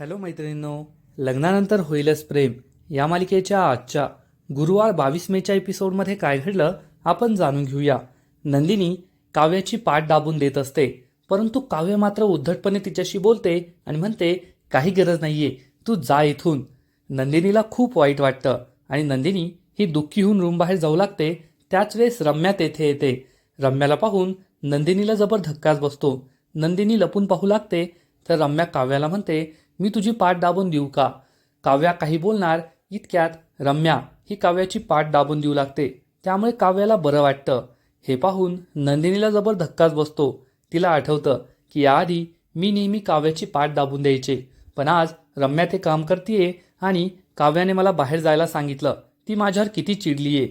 Hello मैत्रिणींनो लग्नानंतर होईलच प्रेम. या मालिकेच्या आजच्या गुरुवार बावीस मेच्या एपिसोडमध्ये काय घडलं आपण जाणून घेऊया. नंदिनी काव्याची पाठ दाबून देत असते परंतु काव्य मात्र उद्धटपणे तिच्याशी बोलते आणि म्हणते काही गरज नाहीये तू जा इथून. नंदिनीला खूप वाईट वाटतं आणि नंदिनी ही दुःखी होऊन रूम बाहेर जाऊ लागते. त्याच वेळेस रम्या तेथे येते. रम्याला पाहून नंदिनीला जबर धक्काच बसतो. नंदिनी लपून पाहू लागते. तर रम्या काव्याला म्हणते मी तुझी पाठ दाबून देऊ का? काव्या काही बोलणार इतक्यात रम्या ही काव्याची पाठ दाबून देऊ लागते. त्यामुळे काव्याला बरं वाटतं. हे पाहून नंदिनीला जबर धक्काच बसतो. तिला आठवतं की याआधी मी नेहमी काव्याची पाठ दाबून द्यायचे. पण आज रम्या ते काम करतेय आणि काव्याने मला बाहेर जायला सांगितलं. ती माझ्यावर किती चिडलीये.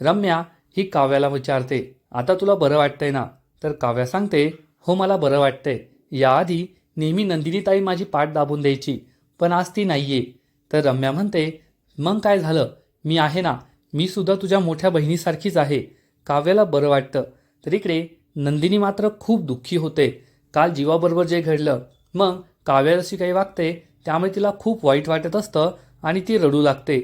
रम्या ही काव्याला विचारते आता तुला बरं वाटतंय ना? तर काव्या सांगते हो मला बरं वाटतंय. याआधी नेहमी नंदिनीताई माझी पाठ दाबून द्यायची पण आज ती नाहीये. तर रम्या म्हणते मग काय झालं? मी आहे ना मी सुद्धा तुझ्या मोठ्या बहिणीसारखीच आहे. काव्याला बरं वाटतं. तर इकडे नंदिनी मात्र खूप दुःखी होते. काल जीवाबरोबर जे घडलं मग काव्याशी काही वागते त्यामुळे तिला खूप वाईट वाटत असतं आणि ती रडू लागते.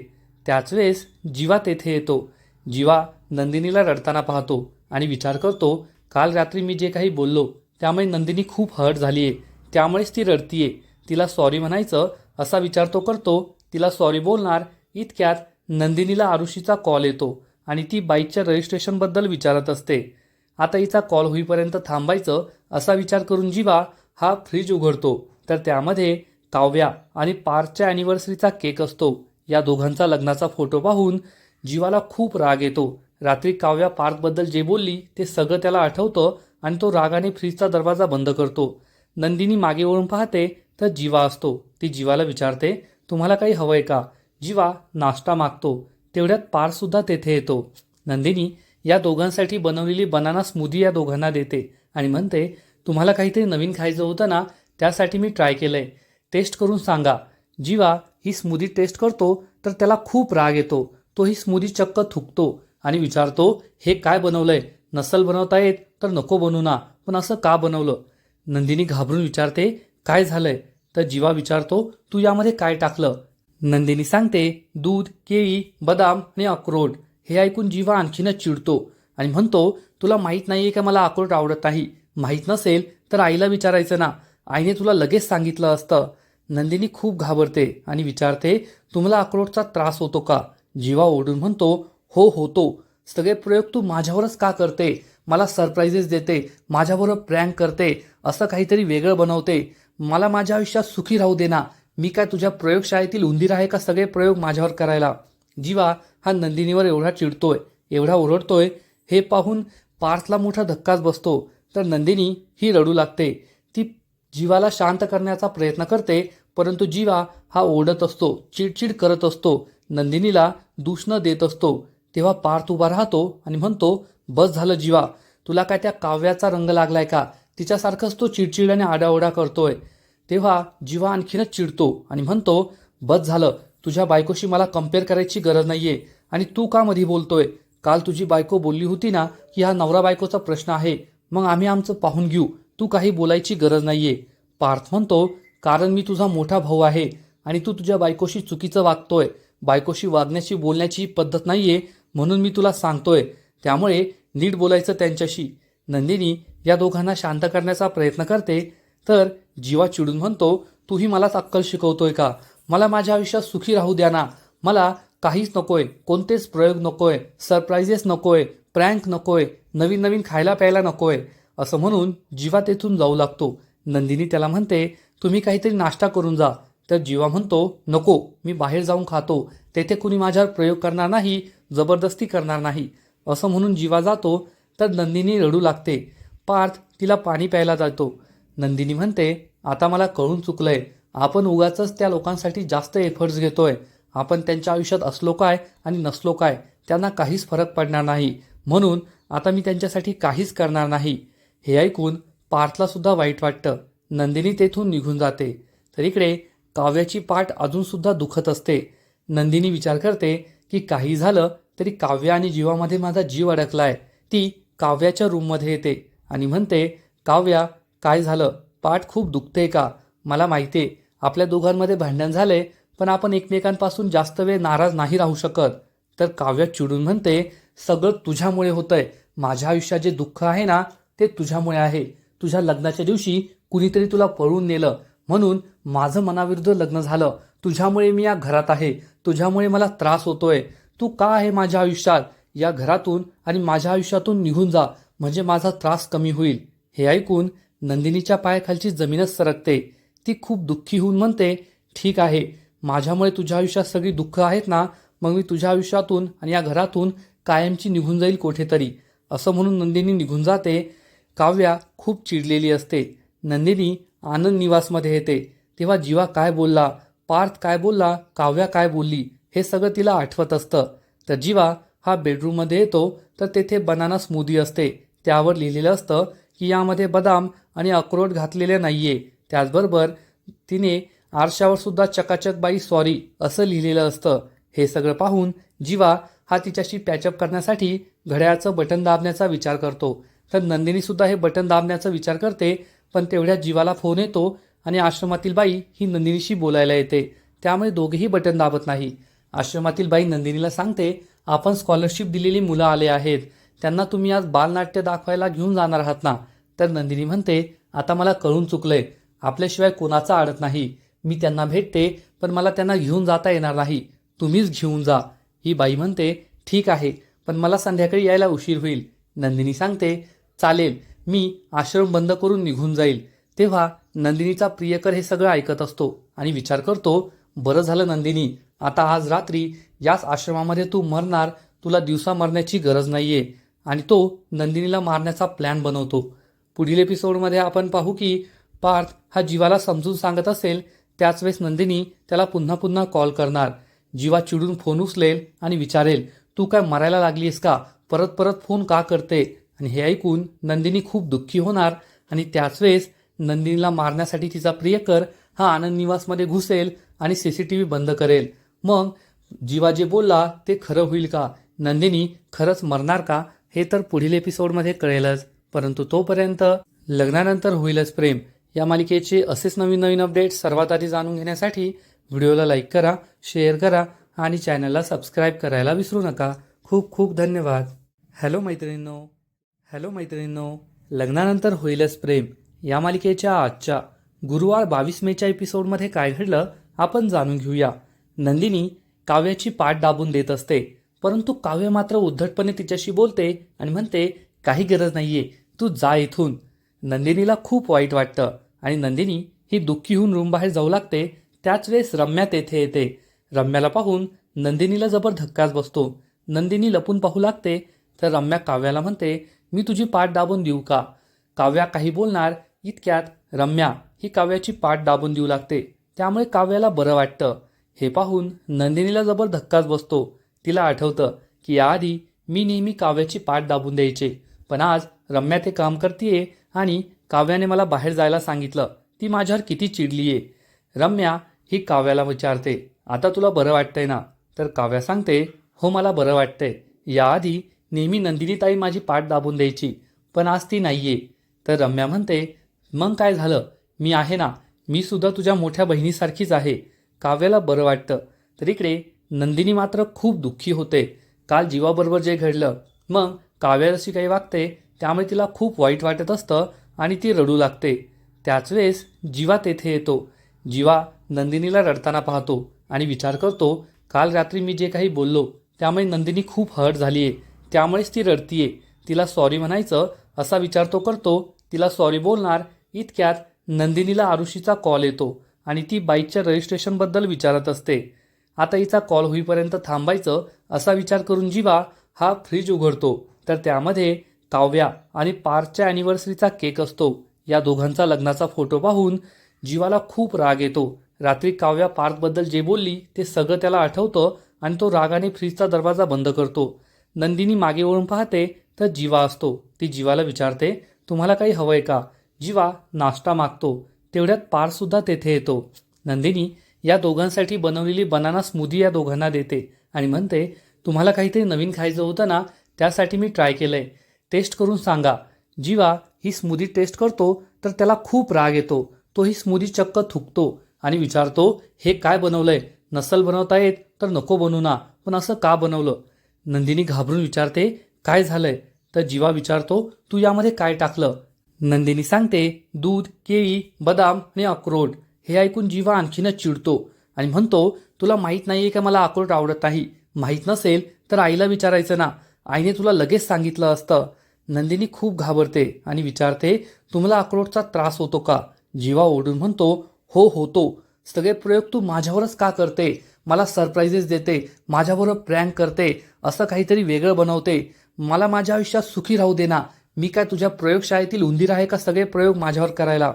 त्याच वेळेस जीवा तेथे येतो. जीवा नंदिनीला रडताना पाहतो आणि विचार करतो काल रात्री मी जे काही बोललो त्यामुळे नंदिनी खूप हर्ट झाली आहे त्यामुळेच ती रडतीये. तिला सॉरी म्हणायचं असा विचार तो करतो. तिला सॉरी बोलणार इतक्यात नंदिनीला आरुषीचा कॉल येतो आणि ती बाईकच्या रजिस्ट्रेशनबद्दल विचारत असते. आता हिचा कॉल होईपर्यंत थांबायचं असा विचार करून जीवा हा फ्रीज उघडतो. तर त्यामध्ये काव्या आणि पार्कच्या अॅनिव्हर्सरीचा केक असतो. या दोघांचा लग्नाचा फोटो पाहून जीवाला खूप राग येतो. रात्री काव्या पार्कबद्दल जे बोलली ते सगळं त्याला आठवतं आणि तो रागाने फ्रीजचा दरवाजा बंद करतो. नंदिनी मागे वळून पाहते तर जीवा असतो. ती जीवाला विचारते तुम्हाला काही हवंय का? जीवा नाश्ता मागतो. तेवढ्यात पारसुद्धा तेथे येतो. नंदिनी या दोघांसाठी बनवलेली बनाना स्मूदी या दोघांना देते आणि म्हणते तुम्हाला काहीतरी नवीन खायचं होतं ना त्यासाठी मी ट्राय केलंय. टेस्ट करून सांगा. जीवा ही स्मूदी टेस्ट करतो तर त्याला खूप राग येतो. तो ही स्मूदी चक्क थुकतो आणि विचारतो हे काय बनवलंय? नसल बनवता येत तर नको बनवू ना. पण असं का बनवलं? नंदिनी घाबरून विचारते काय झालंय? तर जीवा विचारतो तू यामध्ये काय टाकलं? नंदिनी सांगते दूध केळी बदाम आणि अक्रोड हे ऐकून जीवा आणखीनच चिडतो आणि म्हणतो तुला माहीत नाही आहे का मला अक्रोड आवडत नाही? माहीत नसेल तर आईला विचारायचं ना. आईने तुला लगेच सांगितलं असतं. नंदिनी खूप घाबरते आणि विचारते तुम्हाला अक्रोडचा त्रास होतो का? जीवा ओढून म्हणतो हो होतो. सगळे प्रयोग तू माझ्यावरच का करते? मला सरप्राईजेस देते माझ्याबरोबर प्रँक करते असं काहीतरी वेगळं बनवते. मला माझ्या आयुष्यात सुखी राहू देना मी काय तुझ्या प्रयोगशाळेतील उंदीर आहे का सगळे प्रयोग माझ्यावर करायला? जीवा हा नंदिनीवर एवढा चिडतोय एवढा ओरडतोय. हे पाहून पार्थला मोठा धक्काच बसतो. तर नंदिनी ही रडू लागते. ती जीवाला शांत करण्याचा प्रयत्न करते परंतु जीवा हा ओढत असतो चिडचिड करत असतो. नंदिनीला दूषणं देत असतो. तेव्हा पार्थ उभा राहतो आणि म्हणतो बस झालं जीवा. तुला काय त्या काव्याचा रंग लागलाय का? तिच्यासारखंच तो चिडचिडाने आडाओडा करतोय. तेव्हा जीवा आणखीनच चिडतो आणि म्हणतो बस झालं. तुझ्या बायकोशी मला कंपेअर करायची गरज नाहीये. आणि तू का मधी बोलतोय? काल तुझी बायको बोलली होती ना की हा नवरा बायकोचा प्रश्न आहे. मग आम्ही आमचं पाहून घेऊ. तू काही बोलायची गरज नाहीये. पार्थ म्हणतो कारण मी तुझा मोठा भाऊ आहे आणि तू तुझ्या बायकोशी चुकीचं वागतोय. बायकोशी वागण्याची बोलण्याची पद्धत नाहीये म्हणून मी तुला सांगतोय. त्यामुळे नीट बोलायचं त्यांच्याशी. नंदिनी या दोघांना शांत करण्याचा प्रयत्न करते. तर जीवा चिडून म्हणतो तूही मलाच अक्कल शिकवतोय का? मला माझ्या आयुष्यात सुखी राहू द्या ना. मला काहीच नकोय कोणतेच प्रयोग नकोय सरप्राईजेस नकोय प्रँक नकोय नवीन नवीन खायला प्यायला नकोय असं म्हणून जीवा तेथून जाऊ लागतो. नंदिनी त्याला म्हणते तुम्ही काहीतरी नाश्ता करून जा. तर जीवा म्हणतो नको मी बाहेर जाऊन खातो. तेथे कुणी माझ्यावर प्रयोग करणार नाही जबरदस्ती करणार नाही. असं म्हणून जीवा जातो तर नंदिनी रडू लागते. पार्थ तिला पाणी प्यायला जातो. नंदिनी म्हणते आता मला कळून चुकलंय. आपण उगाच त्या लोकांसाठी जास्त एफर्ट्स घेतोय. आपण त्यांच्या आयुष्यात असलो काय आणि नसलो काय त्यांना काहीच फरक पडणार नाही. म्हणून आता मी त्यांच्यासाठी काहीच करणार नाही. हे ऐकून पार्थला सुद्धा वाईट वाटतं. नंदिनी तेथून निघून जाते. तर इकडे काव्याची पाठ अजूनसुद्धा दुखत असते. नंदिनी विचार करते की काही झालं तरी काव्य आणि जीवामध्ये माझा जीव अडकलाय. ती काव्याच्या रूममध्ये येते आणि म्हणते काव्या काय झालं? पाठ खूप दुखते का? मला माहितीये आपल्या दोघांमध्ये भांडण झाले पण आपण एकमेकांपासून जास्त वेळ नाराज नाही राहू शकत. तर काव्या चिडून म्हणते सगळं तुझ्यामुळे होतंय. माझ्या आयुष्यात जे दुःख आहे ना ते तुझ्यामुळे आहे. तुझ्या लग्नाच्या दिवशी कुणीतरी तुला पळून नेलं. म्हणून माझं मनाविरुद्ध लग्न झालं. तुझ्यामुळे मी या घरात आहे. तुझ्यामुळे मला त्रास होतोय. तू का आहे माझ्या आयुष्यात? या घरातून आणि माझ्या आयुष्यातून निघून जा म्हणजे माझा त्रास कमी होईल. हे ऐकून नंदिनीच्या पायाखालची जमीनच सरकते. ती खूप दुःखी होऊन म्हणते ठीक आहे माझ्यामुळे तुझ्या आयुष्यात सगळी दुःख आहेत ना? मग मी तुझ्या आयुष्यातून आणि या घरातून कायमची निघून जाईल कुठेतरी. असं म्हणून नंदिनी निघून जाते. काव्या खूप चिडलेली असते. नंदिनी आनंद निवासमध्ये येते. तेव्हा जीवा काय बोलला? पार्थ काय बोलला? काव्या काय बोलली? हे सगळं तिला आठवत असतं. तर जीवा हा बेडरूममध्ये येतो तर तेथे बनाना स्मूदी असते. त्यावर लिहिलेलं असतं की यामध्ये बदाम आणि अक्रोड घातलेले आहे त्याचबरोबर तिने आरशावर सुद्धा चकाचक बाई सॉरी असं लिहिलेलं असतं. हे सगळं पाहून जीवा हा तिच्याशी पॅचअप करण्यासाठी घड्याळचं बटन दाबण्याचा विचार करतो. तर नंदिनीसुद्धा हे बटन दाबण्याचा विचार करते पण तेवढ्या जीवाला फोन येतो आणि आश्रमातील बाई ही नंदिनीशी बोलायला येते. त्यामुळे दोघेही बटन दाबत नाही. आश्रमातील बाई नंदिनीला सांगते आपण स्कॉलरशिप दिलेली मुलं आले आहेत. त्यांना तुम्ही आज बालनाट्य दाखवायला घेऊन जाणार आहात ना? तर नंदिनी म्हणते आता मला कळून चुकलंय. आपल्याशिवाय कोणाचा आडत नाही. मी त्यांना भेटते पण मला त्यांना घेऊन जाता येणार नाही. तुम्हीच घेऊन जा. ही बाई म्हणते ठीक आहे पण मला संध्याकाळी यायला उशीर होईल. नंदिनी सांगते चालेल मी आश्रम बंद करून निघून जाईल. तेव्हा नंदिनीचा प्रियकर हे सगळं ऐकत असतो आणि विचार करतो बरं झालं नंदिनी आता आज रात्री याच आश्रमामध्ये तू मरणार तुला दिवसा मरण्याची गरज नाहीये. आणि तो नंदिनीला मारण्याचा प्लॅन बनवतो. पुढील एपिसोडमध्ये आपण पाहू की पार्थ हा जीवाला समजून सांगत असेल त्याच वेळेस नंदिनी त्याला पुन्हा पुन्हा कॉल करणार. जीवा चिडून फोन उचलेल आणि विचारेल तू काय मरायला लागलीस का? परत परत फोन का करते? आणि हे ऐकून नंदिनी खूप दुःखी होणार आणि त्याच वेळेस नंदिनीला मारण्यासाठी तिचा प्रियकर हा आनंद निवासमध्ये घुसेल आणि सी सी टी व्ही बंद करेल. मग जीवा जे बोलला ते खरं होईल का? नंदिनी खरंच मरणार का? हे तर पुढील एपिसोडमध्ये कळेलच. परंतु तोपर्यंत लग्नानंतर होईलच प्रेम. या मालिकेचे असेच नवीन नवीन अपडेट सर्वात आधी जाणून घेण्यासाठी व्हिडिओला लाईक करा शेअर करा आणि चॅनलला सबस्क्राईब करायला विसरू नका. खूप खूप धन्यवाद. हॅलो मैत्रिणींनो. हॅलो मैत्रिणींनो. लग्नानंतर होईलच प्रेम. या मालिकेच्या आजच्या गुरुवार बावीस मेच्या एपिसोडमध्ये काय घडलं आपण जाणून घेऊया. नंदिनी काव्याची पाठ दाबून देत असते परंतु काव्य मात्र उद्धटपणे तिच्याशी बोलते आणि म्हणते काही गरज नाहीये तू जा इथून. नंदिनीला खूप वाईट वाटतं आणि नंदिनी ही दुःखी होऊन रूमबाहेर जाऊ लागते. त्याच वेळेस रम्या तेथे येते. रम्याला पाहून नंदिनीला जबर धक्काच बसतो. नंदिनी लपून पाहू लागते. तर रम्या काव्याला म्हणते मी तुझी पाठ दाबून देऊ का? काव्या काही बोलणार इतक्यात रम्या ही काव्याची पाठ दाबून देऊ लागते. त्यामुळे काव्याला बरं वाटतं. हे पाहून नंदिनीला जबर धक्काच बसतो. तिला आठवतं की याआधी मी नेहमी काव्याची पाठ दाबून द्यायचे. पण आज रम्या ते काम करतीये आणि काव्याने मला बाहेर जायला सांगितलं. ती माझ्यावर किती चिडलीये. रम्या ही काव्याला विचारते आता तुला बरं वाटतंय ना? तर काव्या सांगते हो मला बरं वाटतंय. याआधी नेहमी नंदिनीताई माझी पाठ दाबून द्यायची पण आज ती नाहीये. तर रम्या म्हणते मग काय झालं? मी आहे ना. मी सुद्धा तुझ्या मोठ्या बहिणीसारखीच आहे. काव्याला बरं वाटतं. तर इकडे नंदिनी मात्र खूप दुःखी होते. काल जीवाबरोबर जे घडलं मग काव्या जशी काही वागते त्यामुळे तिला खूप वाईट वाटत असतं आणि ती रडू लागते. त्याच वेळेस जीवा तेथे येतो. जीवा नंदिनीला रडताना पाहतो आणि विचार करतो काल रात्री मी जे काही बोललो त्यामुळे नंदिनी खूप हर्ट झाली आहे त्यामुळेच ती रडतीये. तिला सॉरी म्हणायचं असा विचार तो करतो. तिला सॉरी बोलणार इतक्यात नंदिनीला आरुषीचा कॉल येतो. आणि ती बाईकच्या रजिस्ट्रेशनबद्दल विचारत असते. आता हिचा कॉल होईपर्यंत थांबायचं असा विचार करून जीवा हा फ्रीज उघडतो. तर त्यामध्ये काव्या आणि पार्कच्या अॅनिव्हर्सरीचा केक असतो. या दोघांचा लग्नाचा फोटो पाहून जीवाला खूप राग येतो. रात्री काव्या पार्कबद्दल जे बोलली ते सगळं त्याला आठवतं आणि तो रागाने फ्रीजचा दरवाजा बंद करतो. नंदिनी मागे वळून पाहते तर जीवा असतो. ती जीवाला विचारते तुम्हाला काही हवंय का? जीवा नाश्ता मागतो. तेवढ्यात पारसुद्धा तेथे येतो. नंदिनी या दोघांसाठी बनवलेली बनाना स्मूदी या दोघांना देते आणि म्हणते तुम्हाला काहीतरी नवीन खायचं होतं ना त्यासाठी मी ट्राय केलंय. टेस्ट करून सांगा. जीवा ही स्मूदी टेस्ट करतो तर त्याला खूप राग येतो. तो ही स्मूदी चक्क थुकतो आणि विचारतो हे काय बनवलंय? नसल बनवता येत तर नको बनवू ना पण असं का बनवलं? नंदिनी घाबरून विचारते काय झालंय? तर जीवा विचारतो तू यामध्ये काय टाकलं? नंदिनी सांगते दूध केळी बदाम आणि अक्रोड हे ऐकून जीवा आणखीनच चिडतो आणि म्हणतो तुला माहीत नाही आहे का मला अक्रोड आवडत नाही? माहीत नसेल तर आईला विचारायचं ना. आईने तुला लगेच सांगितलं असतं. नंदिनी खूप घाबरते आणि विचारते तुम्हाला अक्रोडचा त्रास होतो का? जीवा ओढून म्हणतो हो होतो. सगळे प्रयोग तू माझ्यावरच का करते? मला सरप्राईजेस देते माझ्याबरोबर प्रँक करते असं काहीतरी वेगळं बनवते. मला माझ्या आयुष्यात सुखी राहू दे ना. मी काय तुझ्या प्रयोगशाळेतील उंदीर आहे का सगळे प्रयोग माझ्यावर करायला?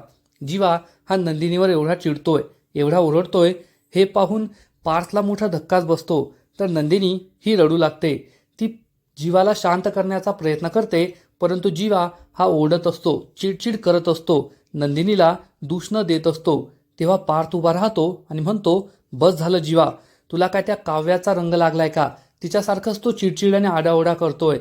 जीवा हा नंदिनीवर एवढा चिडतोय एवढा ओरडतोय हे पाहून पार्थला मोठा धक्काच बसतो. तर नंदिनी ही रडू लागते. ती जीवाला शांत करण्याचा प्रयत्न करते परंतु जीवा हा ओढत असतो चिडचिड करत असतो. नंदिनीला दूषणं देत असतो. तेव्हा पार्थ उभा राहतो आणि म्हणतो बस झालं जीवा तुला काय त्या काव्याचा रंग लागलाय का? तिच्यासारखंच तो चिडचिड आणि आडाओढा करतोय.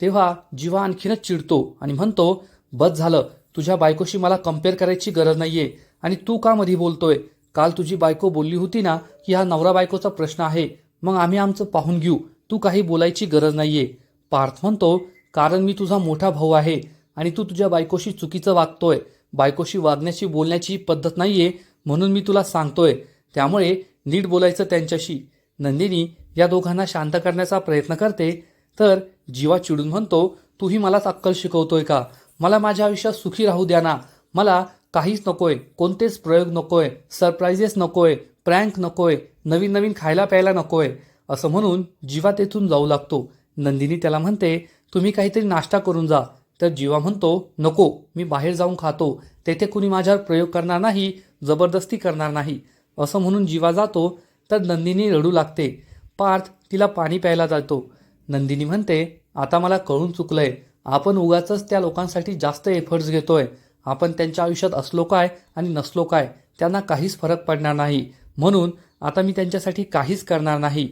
तेव्हा जीवा आणखीनच चिडतो आणि म्हणतो बस झालं तुझ्या बायकोशी मला कंपेअर करायची गरज नाहीये आणि तू का मधी बोलतोय? काल तुझी बायको बोलली होती ना की हा नवरा बायकोचा प्रश्न आहे मग आम्ही आमचं पाहून घेऊ तू काही बोलायची गरज नाहीये. पार्थ म्हणतो कारण मी तुझा मोठा भाऊ आहे आणि तू तुझ्या बायकोशी चुकीचं वागतोय. बायकोशी वागण्याची बोलण्याची पद्धत नाहीये म्हणून मी तुला सांगतोय. त्यामुळे नीट बोलायचं त्यांच्याशी. नंदिनी या दोघांना शांत करण्याचा प्रयत्न करते. तर जीवा चिडून म्हणतो तूही मलाच अक्कल शिकवतोय का? मला माझ्या आयुष्यात सुखी राहू द्या ना. मला काहीच नकोय कोणतेच प्रयोग नकोय सरप्राईजेस नकोय प्रँक नकोय नवीन नवीन खायला प्यायला नकोय. असं म्हणून जीवा तेथून जाऊ लागतो. नंदिनी त्याला म्हणते तुम्ही काहीतरी नाश्ता करून जा. तर जीवा म्हणतो नको मी बाहेर जाऊन खातो. तेथे कुणी माझ्यावर प्रयोग करणार नाही जबरदस्ती करणार नाही. असं म्हणून जीवा जातो. तर नंदिनी रडू लागते. पार्थ तिला पाणी प्यायला जातो. नंदिनी म्हणते आता मला कळून चुकलंय. आपण उगाच त्या लोकांसाठी जास्त एफर्ट्स घेतोय. आपण त्यांच्या आयुष्यात असलो काय आणि नसलो काय त्यांना काहीच फरक पडणार नाही. म्हणून आता मी त्यांच्यासाठी काहीच करणार नाही.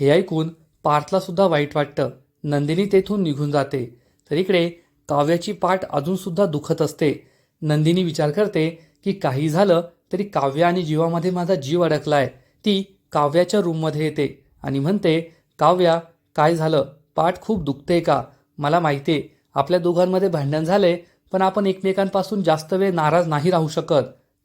हे ऐकून पार्थला सुद्धा वाईट वाटतं. नंदिनी तेथून निघून जाते. तर इकडे काव्याची पाठ अजूनसुद्धा दुखत असते. नंदिनी विचार करते की काही झालं तरी काव्य आणि जीवामध्ये माझा जीव अडकलाय. ती काव्याच्या रूममध्ये येते आणि म्हणते काव्या काय झालं? पाठ खूप दुखते का? मला माहिती आहे आपल्या दोघांमध्ये भांडण झाले पण आपण एकमेकांपासून जास्त वेळ नाराज नाही राहू शकत.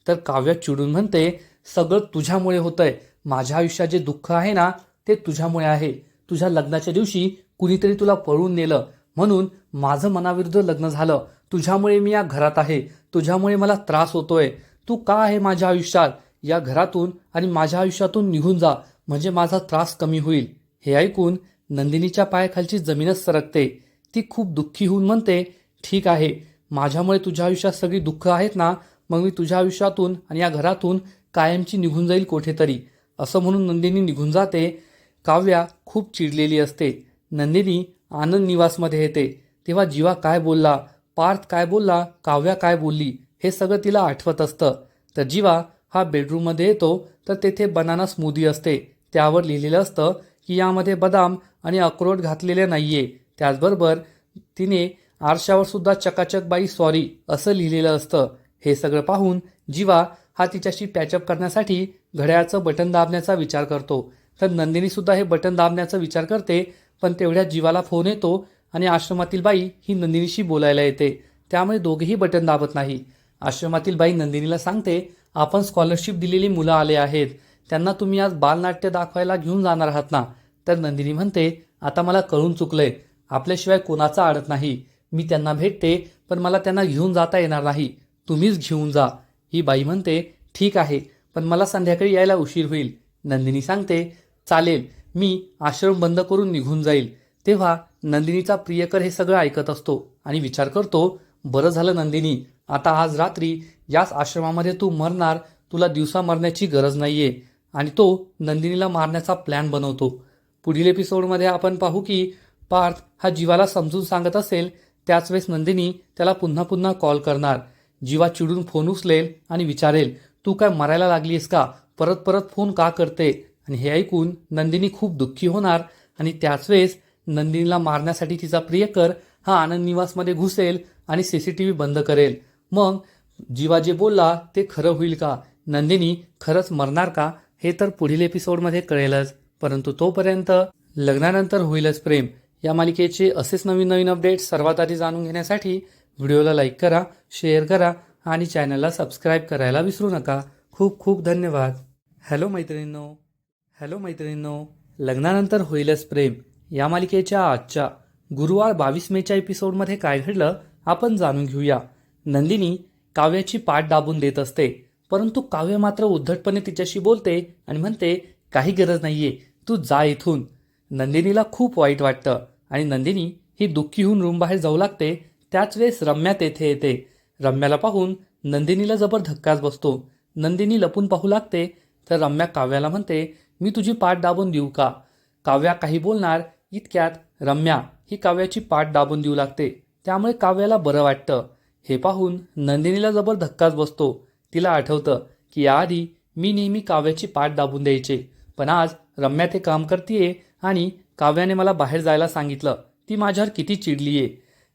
तर काव्य चिडून म्हणते सगळं तुझ्यामुळे होतंय. माझ्या आयुष्यात जे दुःख आहे ना ते तुझ्यामुळे आहे. तुझ्या लग्नाच्या दिवशी कुणीतरी तुला पळून नेलं. म्हणून माझं मनाविरुद्ध लग्न झालं. तुझ्यामुळे मी या घरात आहे. तुझ्यामुळे मला त्रास होतोय. तू का आहे माझ्या आयुष्यात? या घरातून आणि माझ्या आयुष्यातून निघून जा. म्हणजे माझा त्रास कमी होईल. हे ऐकून नंदिनीच्या पायाखालची जमीनच सरकते. ती खूप दुःखी होऊन म्हणते ठीक आहे माझ्यामुळे तुझ्या आयुष्यात सगळी दुःख आहेत ना? मग मी तुझ्या आयुष्यातून आणि या घरातून कायमची निघून जाईल कुठेतरी. असं म्हणून नंदिनी निघून जाते. काव्या खूप चिडलेली असते. नंदिनी आनंद निवासमध्ये येते. तेव्हा जीवा काय बोलला? पार्थ काय बोलला? काव्या काय बोलली? हे सगळं तिला आठवत असतं. तर जीवा हा बेडरूममध्ये येतो. तर तेथे बनाना स्मूदी असते. त्यावर लिहिलेलं असतं की यामध्ये बदाम आणि अक्रोड घातलेले नाही आहे त्याचबरोबर तिने आरशावर सुद्धा चकाचक बाई सॉरी असं लिहिलेलं असतं. हे सगळं पाहून जीवा हा तिच्याशी पॅचअप करण्यासाठी घड्याळाचं बटन दाबण्याचा विचार करतो. तर नंदिनीसुद्धा हे बटन दाबण्याचा विचार करते पण तेवढ्या जीवाला फोन येतो आणि आश्रमातील बाई ही नंदिनीशी बोलायला येते. त्यामुळे दोघेही बटन दाबत नाही. आश्रमातील बाई नंदिनीला सांगते आपण स्कॉलरशिप दिलेली मुलं आले आहेत. त्यांना तुम्ही आज बालनाट्य दाखवायला घेऊन जाणार आहात ना? तर नंदिनी म्हणते आता मला कळून चुकलंय. आपल्याशिवाय कोणाचा आडत नाही. मी त्यांना भेटते पण मला त्यांना घेऊन जाता येणार नाही. तुम्हीच घेऊन जा. ही बाई म्हणते ठीक आहे पण मला संध्याकाळी यायला उशीर होईल. नंदिनी सांगते चालेल मी आश्रम बंद करून निघून जाईल. तेव्हा नंदिनीचा प्रियकर हे सगळं ऐकत असतो आणि विचार करतो बरं झालं नंदिनी आता आज रात्री याच आश्रमामध्ये तू मरणार तुला दिवसा मरण्याची गरज नाहीये. आणि तो नंदिनीला मारण्याचा प्लॅन बनवतो. पुढील एपिसोडमध्ये आपण पाहू की पार्थ हा जीवाला समजून सांगत असेल त्याच वेळेस नंदिनी त्याला पुन्हा पुन्हा कॉल करणार. जीवा चिडून फोन उचलेल आणि विचारेल तू काय मरायला लागलीस का? परत परत फोन का करते? आणि हे ऐकून नंदिनी खूप दुःखी होणार आणि त्याच वेळेस नंदिनीला मारण्यासाठी तिचा प्रियकर हा आनंद निवासमध्ये घुसेल आणि सी सी टी व्ही बंद करेल. मग जीवा जे बोलला ते खरं होईल का? नंदिनी खरंच मरणार का? हे तर पुढील एपिसोडमध्ये कळेलच. परंतु तोपर्यंत लग्नानंतर होईलच प्रेम. या मालिकेचे असेच नवीन नवीन अपडेट सर्वात आधी जाणून घेण्यासाठी व्हिडिओला लाईक करा शेअर करा आणि चॅनलला सबस्क्राईब करायला विसरू नका. खूप खूप धन्यवाद. हॅलो मैत्रिणींनो. हॅलो मैत्रिणींनो. लग्नानंतर होईलच प्रेम. या मालिकेच्या आजच्या गुरुवार बावीस मेच्या एपिसोडमध्ये काय घडलं आपण जाणून घेऊया. नंदिनी काव्याची पाठ दाबून देत असते परंतु काव्य मात्र उद्धटपणे तिच्याशी बोलते आणि म्हणते काही गरज नाहीये. तू जा इथून. नंदिनीला खूप वाईट वाटतं आणि नंदिनी ही दुःखी होऊन रूम बाहेर जाऊ लागते. त्याच वेळेस रम्या तेथे येते. रम्याला पाहून नंदिनीला जबर धक्काच बसतो. नंदिनी लपून पाहू लागते. तर रम्या काव्याला म्हणते मी तुझी पाठ दाबून देऊ का? काव्या काही बोलणार इतक्यात रम्या ही काव्याची पाठ दाबून देऊ लागते. त्यामुळे काव्याला बरं वाटतं. हे पाहून नंदिनीला जबर धक्काच बसतो. तिला आठवतं की याआधी मी नेहमी काव्याची पाठ दाबून द्यायचे. पण आज रम्या ते काम करतीये आणि काव्याने मला बाहेर जायला सांगितलं. ती माझ्यावर किती चिडलीये.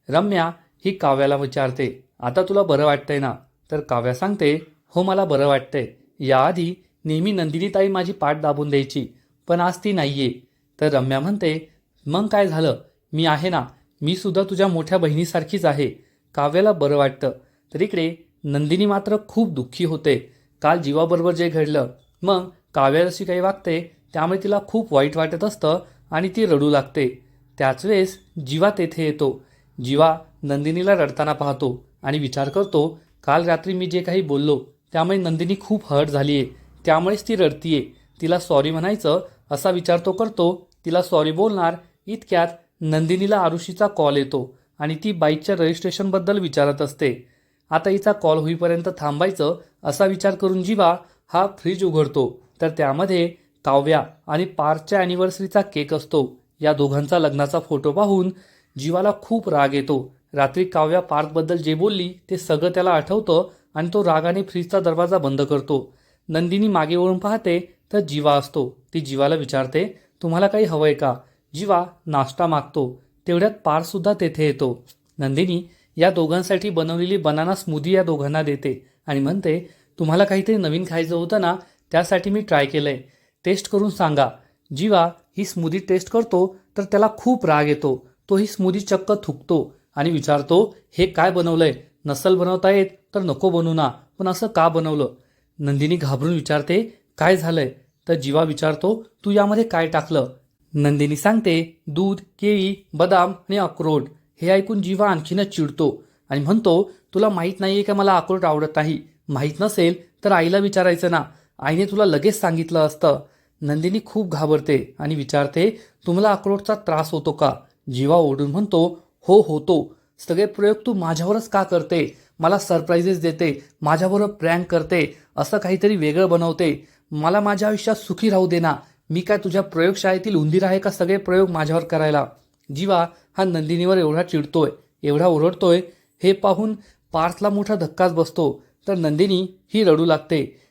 रम्या ही काव्याला विचारते आता तुला बरं वाटतंय ना? तर काव्या सांगते हो मला बरं वाटतंय. याआधी नेहमी नंदिनीताई माझी पाठ दाबून द्यायची पण आज ती नाहीये. तर रम्या म्हणते मग काय झालं? मी आहे ना. मी सुद्धा तुझ्या मोठ्या बहिणीसारखीच आहे. काव्याला बरं वाटतं. तर इकडे नंदिनी मात्र खूप दुःखी होते. काल जीवाबरोबर जे घडलं मग काव्या जशी काही वागते त्यामुळे तिला खूप वाईट वाटत असतं आणि ती रडू लागते. त्याच वेळेस जीवा तेथे येतो. जीवा नंदिनीला रडताना पाहतो आणि विचार करतो काल रात्री मी जे काही बोललो त्यामुळे नंदिनी खूप हर्ट झाली आहे त्यामुळेच ती रडतीये. तिला सॉरी म्हणायचं असा विचार तो करतो. तिला सॉरी बोलणार इतक्यात नंदिनीला आरुषीचा कॉल येतो आणि ती बाईकच्या रजिस्ट्रेशनबद्दल विचारत असते. आता हिचा कॉल होईपर्यंत थांबायचं असा विचार करून जीवा हा फ्रीज उघडतो. तर त्यामध्ये काव्या आणि पार्कच्या अॅनिव्हर्सरीचा केक असतो. या दोघांचा लग्नाचा फोटो पाहून जीवाला खूप राग येतो. रात्री काव्या पार्कबद्दल जे बोलली ते सगळं त्याला आठवतं आणि तो रागाने फ्रीजचा दरवाजा बंद करतो. नंदिनी मागे वळून पाहते तर जीवा असतो. ती जीवाला विचारते तुम्हाला काही हवंय का? जीवा नाश्ता मागतो. तेवढ्यात पारसुद्धा तेथे येतो. नंदिनी या दोघांसाठी बनवलेली बनाना स्मूदी या दोघांना देते आणि म्हणते तुम्हाला काहीतरी नवीन खायचं होतं ना त्यासाठी मी ट्राय केलं आहे टेस्ट करून सांगा. जीवा ही स्मूदी टेस्ट करतो तर त्याला खूप राग येतो. तो ही स्मूदी चक्क थुकतो आणि विचारतो हे काय बनवलं आहे नसल बनवता येत तर नको बनवू ना. पण असं का बनवलं? नंदिनी घाबरून विचारते काय झालंय? तर जीवा विचारतो तू यामध्ये काय टाकलं? नंदिनी सांगते दूध केळी बदाम आणि अक्रोड. हे ऐकून जीवा आणखीनच चिडतो आणि म्हणतो तुला माहीत नाहीये का मला अक्रोड आवडत नाही? माहीत नसेल तर आईला विचारायचं ना. आईने तुला लगेच सांगितलं असतं. नंदिनी खूप घाबरते आणि विचारते तुम्हाला अक्रोडचा त्रास होतो का? जीवा ओढून म्हणतो हो होतो. सगळे प्रयोग तू माझ्यावरच का करते? मला सरप्राईजेस देते माझ्याबरोबर प्रँक करते असं काहीतरी वेगळं बनवते. मला माझ्या आयुष्यात सुखी राहू दे ना. मी काय तुझ्या प्रयोगशाळेतील उंदीर आहे का सगळे प्रयोग माझ्यावर करायला? जीवा हा नंदिनीवर एवढा चिडतोय एवढा ओरडतोय. हे पाहून पार्थला मोठा धक्काच बसतो. तर नंदिनी ही रडू लागते.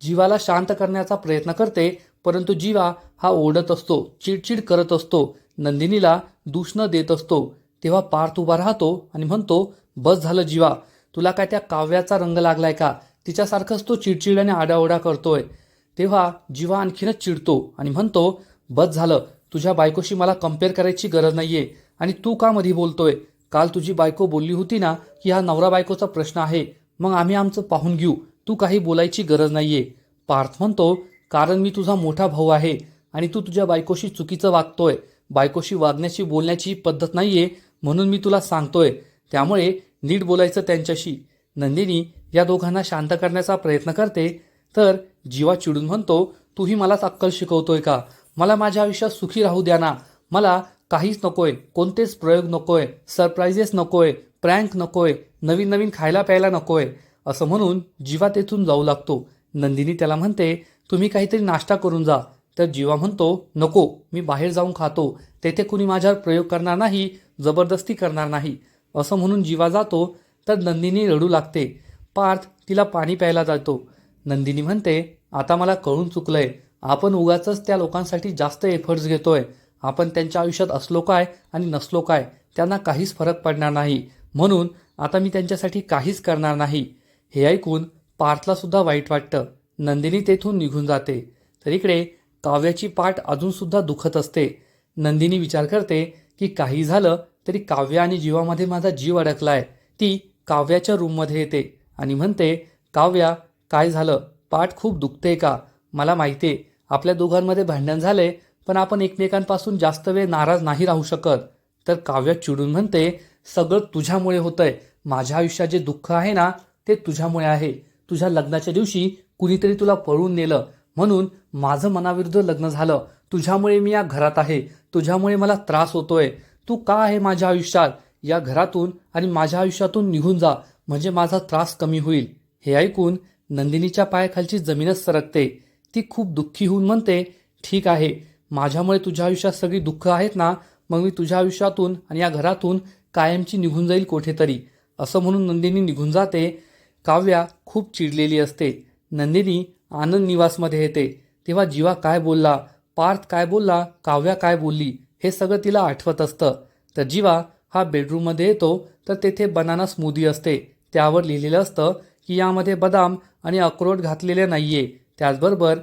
जीवाला शांत करण्याचा प्रयत्न करते परंतु जीवा हा ओढत असतो चिडचिड करत असतो नंदिनीला दूषणं देत असतो. तेव्हा पार्थ उभा राहतो आणि म्हणतो बस झालं जीवा तुला काय त्या काव्याचा रंग लागलाय का? तिच्यासारखंच तो चिडचिड आणि आडाओढा करतोय. तेव्हा जीवा आणखीनच चिडतो आणि म्हणतो बस झालं तुझ्या बायकोशी मला कंपेअर करायची गरज नाहीये. आणि तू का मधी बोलतोय? काल तुझी बायको बोलली होती ना की हा नवरा बायकोचा प्रश्न आहे. मग आम्ही आमचं पाहून घेऊ. तू काही बोलायची गरज नाहीये. पार्थ म्हणतो कारण मी तुझा मोठा भाऊ आहे आणि तू तुझ्या बायकोशी चुकीचं वागतोय. बायकोशी वागण्याची बोलण्याची पद्धत नाहीये म्हणून मी तुला सांगतोय. त्यामुळे नीट बोलायचं त्यांच्याशी. नंदिनी या दोघांना शांत करण्याचा प्रयत्न करते. तर जीवा चिडून म्हणतो तूही मलाच अक्कल शिकवतोय का? मला माझ्या आयुष्यात सुखी राहू द्या ना. मला काहीच नकोय. कोणतेच प्रयोग नकोय. सरप्राईजेस नकोय. प्रँक नकोय. नवीन नवीन खायला प्यायला नकोय. असं म्हणून जीवा तेथून जाऊ लागतो. नंदिनी त्याला म्हणते तुम्ही काहीतरी नाश्ता करून जा. तर जीवा म्हणतो नको मी बाहेर जाऊन खातो. तेथे कुणी माझ्यावर प्रयोग करणार नाही जबरदस्ती करणार नाही. असं म्हणून जीवा जातो. तर नंदिनी रडू लागते. पार्थ तिला पाणी प्यायला जातो. नंदिनी म्हणते आता मला कळून चुकलंय. आपण उगाच त्या लोकांसाठी जास्त एफर्ट्स घेतोय. आपण त्यांच्या आयुष्यात असलो काय आणि नसलो काय त्यांना काहीच फरक पडणार नाही. म्हणून आता मी त्यांच्यासाठी काहीच करणार नाही. हे ऐकून पार्थलासुद्धा वाईट वाटतं. नंदिनी तेथून निघून जाते. तर इकडे काव्याची पाठ अजूनसुद्धा दुखत असते. नंदिनी विचार करते की काही झालं तरी काव्य आणि जीवामध्ये माझा जीव अडकलाय. ती काव्याच्या रूममध्ये येते आणि म्हणते काव्या काय झालं? पाठ खूप दुखते का? मला माहितीये आपल्या दोघांमध्ये भांडण झाले पण आपण एकमेकांपासून जास्त वेळ नाराज नाही राहू शकत. तर काव्य चिडून म्हणते सगळं तुझ्यामुळे होतंय. माझ्या आयुष्यात जे दुःख आहे ना ते तुझ्यामुळे आहे. तुझ्या लग्नाच्या दिवशी कुणीतरी तुला पळून नेलं. म्हणून माझं मनाविरुद्ध लग्न झालं. तुझ्यामुळे मी या घरात आहे. तुझ्यामुळे मला त्रास होतोय. तू का आहे माझ्या आयुष्यात? या घरातून आणि माझ्या आयुष्यातून निघून जा. म्हणजे माझा त्रास कमी होईल. हे ऐकून नंदिनीच्या पायाखालची जमीनच सरकते. ती खूप दुःखी होऊन म्हणते ठीक आहे. माझ्यामुळे तुझ्या आयुष्यात सगळी दुःख आहेत ना? मग मी तुझ्या आयुष्यातून आणि या घरातून कायमची निघून जाईल कुठेतरी. असं म्हणून नंदिनी निघून जाते. काव्या खूप चिडलेली असते. नंदिनी आनंद निवासमध्ये येते. तेव्हा जीवा काय बोलला? पार्थ काय बोलला? काव्या काय बोलली? हे सगळं तिला आठवत असतं. तर जीवा हा बेडरूममध्ये येतो तर तेथे बनाना स्मूदी असते. त्यावर लिहिलेलं असतं की यामध्ये बदाम आणि अक्रोड घातलेले आहे त्याचबरोबर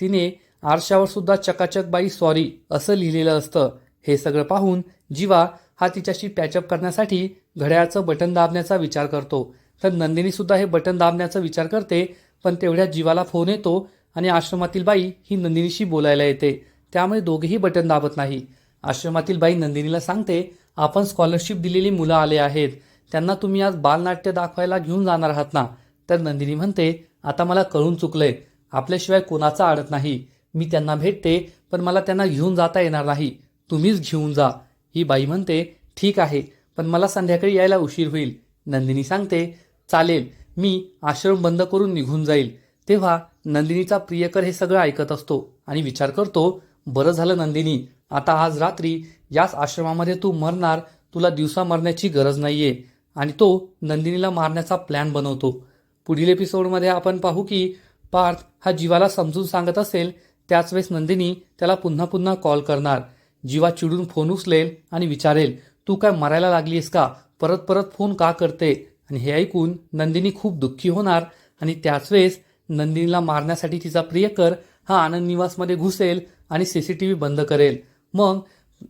तिने आरशावर सुद्धा चकाचक बाई सॉरी असं लिहिलेलं असतं. हे सगळं पाहून जीवा हा तिच्याशी पॅचअप करण्यासाठी घड्याळाचं बटन दाबण्याचा विचार करतो. तर नंदिनी सुद्धा हे बटन दाबण्याचा विचार करते पण तेवढ्या जीवाला फोन येतो आणि आश्रमातील बाई ही नंदिनीशी बोलायला येते. त्यामुळे दोघेही बटन दाबत नाही. आश्रमातील बाई नंदिनीला सांगते आपण स्कॉलरशिप दिलेली मुलं आले आहेत. त्यांना तुम्ही आज बालनाट्य दाखवायला घेऊन जाणार आहात ना? तर नंदिनी म्हणते आता मला कळून चुकलंय. आपल्याशिवाय कोणाचा आडत नाही. मी त्यांना भेटते पण मला त्यांना घेऊन जाता येणार नाही. तुम्हीच घेऊन जा. ही बाई म्हणते ठीक आहे पण मला संध्याकाळी यायला उशीर होईल. नंदिनी सांगते चालेल मी आश्रम बंद करून निघून जाईल. तेव्हा नंदिनीचा प्रियकर हे सगळं ऐकत असतो आणि विचार करतो बरं झालं नंदिनी आता आज रात्री याच आश्रमामध्ये तू मरणार तुला दिवसा मरण्याची गरज नाहीये. आणि तो नंदिनीला मारण्याचा प्लॅन बनवतो. पुढील एपिसोडमध्ये आपण पाहू की पार्थ हा जीवाला समजून सांगत असेल त्याच वेळेस नंदिनी त्याला पुन्हा पुन्हा कॉल करणार. जीवा चिडून फोन उचलेल आणि विचारेल तू काय मरायला लागलीस का? परत परत फोन का करते? आणि हे ऐकून नंदिनी खूप दुःखी होणार आणि त्याच वेळेस नंदिनीला मारण्यासाठी तिचा प्रियकर हा आनंद निवासमध्ये घुसेल आणि सी सी टी व्ही बंद करेल. मग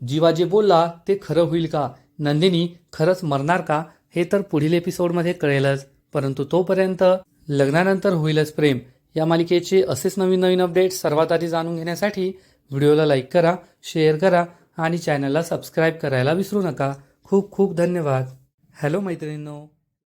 जीवा जे बोलला ते खरं होईल का? नंदिनी खरंच मरणार का? हे तर पुढील एपिसोडमध्ये कळेलच. परंतु तोपर्यंत लग्नानंतर होईलच प्रेम. या मालिकेचे असेच नवीन नवीन अपडेट्स सर्वात आधी जाणून घेण्यासाठी व्हिडिओला लाईक करा शेअर करा आणि चॅनलला सबस्क्राईब करायला विसरू नका. खूप खूप धन्यवाद. हॅलो मैत्रिणींनो.